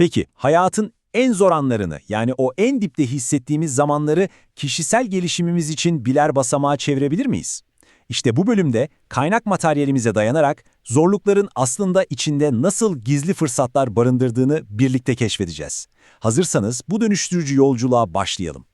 Peki hayatın en zor anlarını yani o en dipte hissettiğimiz zamanları kişisel gelişimimiz için birer basamağa çevirebilir miyiz? İşte bu bölümde kaynak materyalimize dayanarak zorlukların aslında içinde nasıl gizli fırsatlar barındırdığını birlikte keşfedeceğiz. Hazırsanız bu dönüştürücü yolculuğa başlayalım.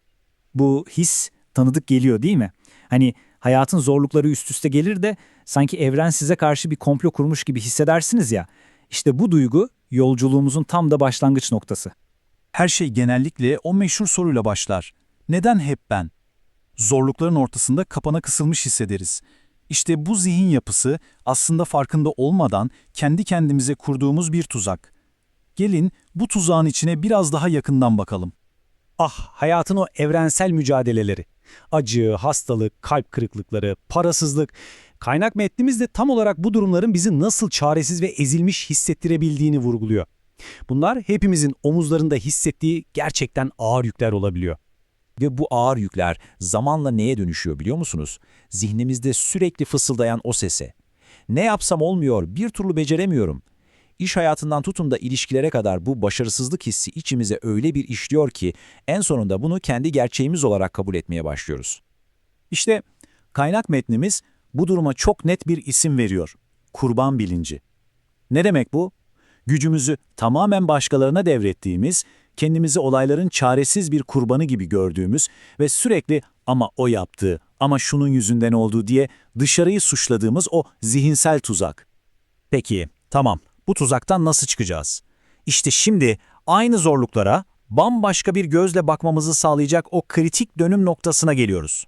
Bu his tanıdık geliyor değil mi? Hani hayatın zorlukları üst üste gelir de sanki evren size karşı bir komplo kurmuş gibi hissedersiniz ya. İşte bu duygu yolculuğumuzun tam da başlangıç noktası. Her şey genellikle o meşhur soruyla başlar. Neden hep ben? Zorlukların ortasında kapana kısılmış hissederiz. İşte bu zihin yapısı aslında farkında olmadan kendi kendimize kurduğumuz bir tuzak. Gelin bu tuzağın içine biraz daha yakından bakalım. Ah, hayatın o evrensel mücadeleleri. Acı, hastalık, kalp kırıklıkları, parasızlık. Kaynak metnimiz de tam olarak bu durumların bizi nasıl çaresiz ve ezilmiş hissettirebildiğini vurguluyor. Bunlar hepimizin omuzlarında hissettiği gerçekten ağır yükler olabiliyor. Ve bu ağır yükler zamanla neye dönüşüyor biliyor musunuz? Zihnimizde sürekli fısıldayan o sese. Ne yapsam olmuyor, bir türlü beceremiyorum. İş hayatından tutun da ilişkilere kadar bu başarısızlık hissi içimize öyle bir işliyor ki en sonunda bunu kendi gerçeğimiz olarak kabul etmeye başlıyoruz. İşte kaynak metnimiz bu duruma çok net bir isim veriyor. Kurban bilinci. Ne demek bu? Gücümüzü tamamen başkalarına devrettiğimiz, kendimizi olayların çaresiz bir kurbanı gibi gördüğümüz ve sürekli ama o yaptı, ama şunun yüzünden oldu diye dışarıyı suçladığımız o zihinsel tuzak. Peki, tamam. Bu tuzaktan nasıl çıkacağız? İşte şimdi aynı zorluklara bambaşka bir gözle bakmamızı sağlayacak o kritik dönüm noktasına geliyoruz.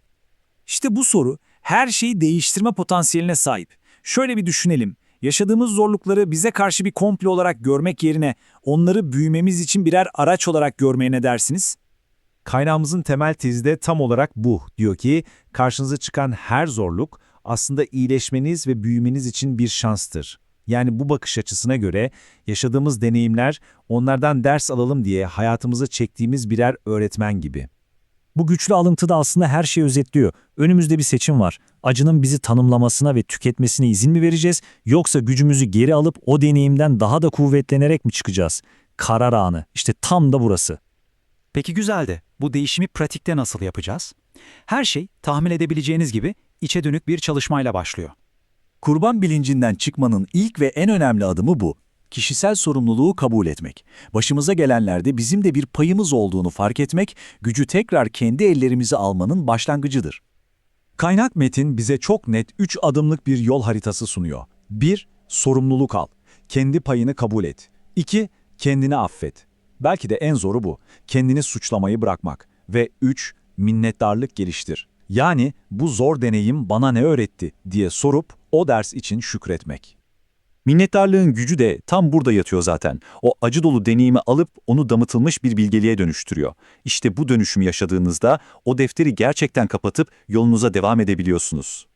İşte bu soru her şeyi değiştirme potansiyeline sahip. Şöyle bir düşünelim. Yaşadığımız zorlukları bize karşı bir komplo olarak görmek yerine onları büyümemiz için birer araç olarak görmeye ne dersiniz? Kaynağımızın temel tezi de tam olarak bu. Diyor ki, karşınıza çıkan her zorluk aslında iyileşmeniz ve büyümeniz için bir şanstır. Yani bu bakış açısına göre yaşadığımız deneyimler onlardan ders alalım diye hayatımıza çektiğimiz birer öğretmen gibi. Bu güçlü alıntı da aslında her şeyi özetliyor. Önümüzde bir seçim var. Acının bizi tanımlamasına ve tüketmesine izin mi vereceğiz yoksa gücümüzü geri alıp o deneyimden daha da kuvvetlenerek mi çıkacağız? Karar anı. İşte tam da burası. Peki güzel de bu değişimi pratikte nasıl yapacağız? Her şey tahmin edebileceğiniz gibi içe dönük bir çalışmayla başlıyor. Kurban bilincinden çıkmanın ilk ve en önemli adımı bu. Kişisel sorumluluğu kabul etmek. Başımıza gelenlerde bizim de bir payımız olduğunu fark etmek, gücü tekrar kendi ellerimize almanın başlangıcıdır. Kaynak metin bize çok net 3 adımlık bir yol haritası sunuyor. 1. Sorumluluk al. Kendi payını kabul et. 2. Kendini affet. Belki de en zoru bu. Kendini suçlamayı bırakmak. Ve 3. Minnettarlık geliştir. Yani bu zor deneyim bana ne öğretti diye sorup o ders için şükretmek. Minnettarlığın gücü de tam burada yatıyor zaten. O acı dolu deneyimi alıp onu damıtılmış bir bilgeliğe dönüştürüyor. İşte bu dönüşümü yaşadığınızda o defteri gerçekten kapatıp yolunuza devam edebiliyorsunuz.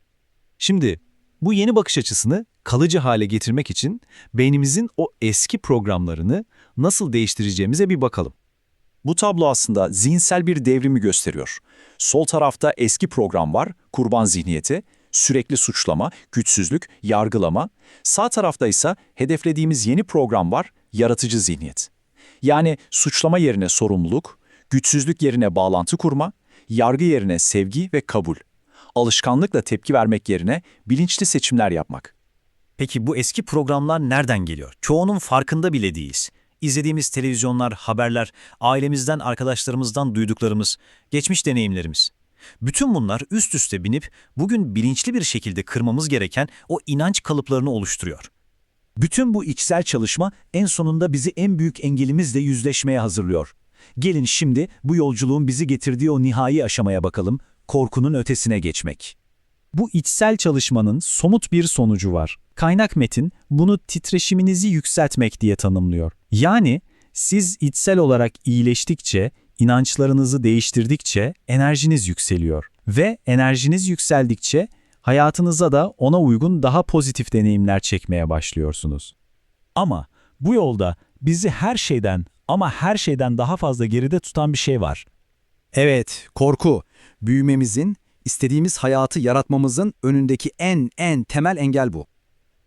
Şimdi bu yeni bakış açısını kalıcı hale getirmek için beynimizin o eski programlarını nasıl değiştireceğimize bir bakalım. Bu tablo aslında zihinsel bir devrimi gösteriyor. Sol tarafta eski program var, kurban zihniyeti, sürekli suçlama, güçsüzlük, yargılama. Sağ tarafta ise hedeflediğimiz yeni program var, yaratıcı zihniyet. Yani suçlama yerine sorumluluk, güçsüzlük yerine bağlantı kurma, yargı yerine sevgi ve kabul. Alışkanlıkla tepki vermek yerine bilinçli seçimler yapmak. Peki bu eski programlar nereden geliyor? Çoğunun farkında bile değiliz. İzlediğimiz televizyonlar, haberler, ailemizden, arkadaşlarımızdan duyduklarımız, geçmiş deneyimlerimiz. Bütün bunlar üst üste binip bugün bilinçli bir şekilde kırmamız gereken o inanç kalıplarını oluşturuyor. Bütün bu içsel çalışma en sonunda bizi en büyük engelimizle yüzleşmeye hazırlıyor. Gelin şimdi bu yolculuğun bizi getirdiği o nihai aşamaya bakalım, korkunun ötesine geçmek. Bu içsel çalışmanın somut bir sonucu var. Kaynak metin bunu titreşiminizi yükseltmek diye tanımlıyor. Yani siz içsel olarak iyileştikçe, inançlarınızı değiştirdikçe enerjiniz yükseliyor. Ve enerjiniz yükseldikçe hayatınıza da ona uygun daha pozitif deneyimler çekmeye başlıyorsunuz. Ama bu yolda bizi her şeyden ama her şeyden daha fazla geride tutan bir şey var. Evet, korku. Büyümemizin, istediğimiz hayatı yaratmamızın önündeki en en temel engel bu.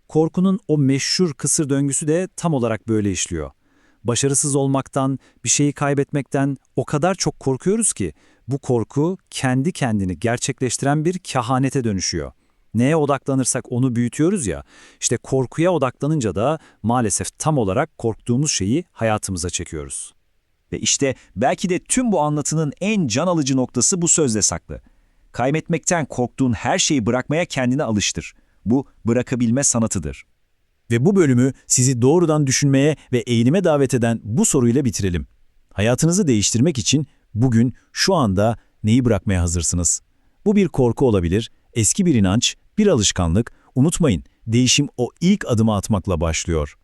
Korkunun o meşhur kısır döngüsü de tam olarak böyle işliyor. başarısız olmaktan, bir şeyi kaybetmekten o kadar çok korkuyoruz ki bu korku kendi kendini gerçekleştiren bir kehanete dönüşüyor. Neye odaklanırsak onu büyütüyoruz ya, işte korkuya odaklanınca da maalesef tam olarak korktuğumuz şeyi hayatımıza çekiyoruz. Ve işte belki de tüm bu anlatının en can alıcı noktası bu sözde saklı. Kaybetmekten korktuğun her şeyi bırakmaya kendini alıştır. Bu bırakabilme sanatıdır. Ve bu bölümü sizi doğrudan düşünmeye ve eğilime davet eden bu soruyla bitirelim. Hayatınızı değiştirmek için bugün, şu anda neyi bırakmaya hazırsınız? Bu bir korku olabilir, eski bir inanç, bir alışkanlık. Unutmayın, değişim o ilk adımı atmakla başlıyor.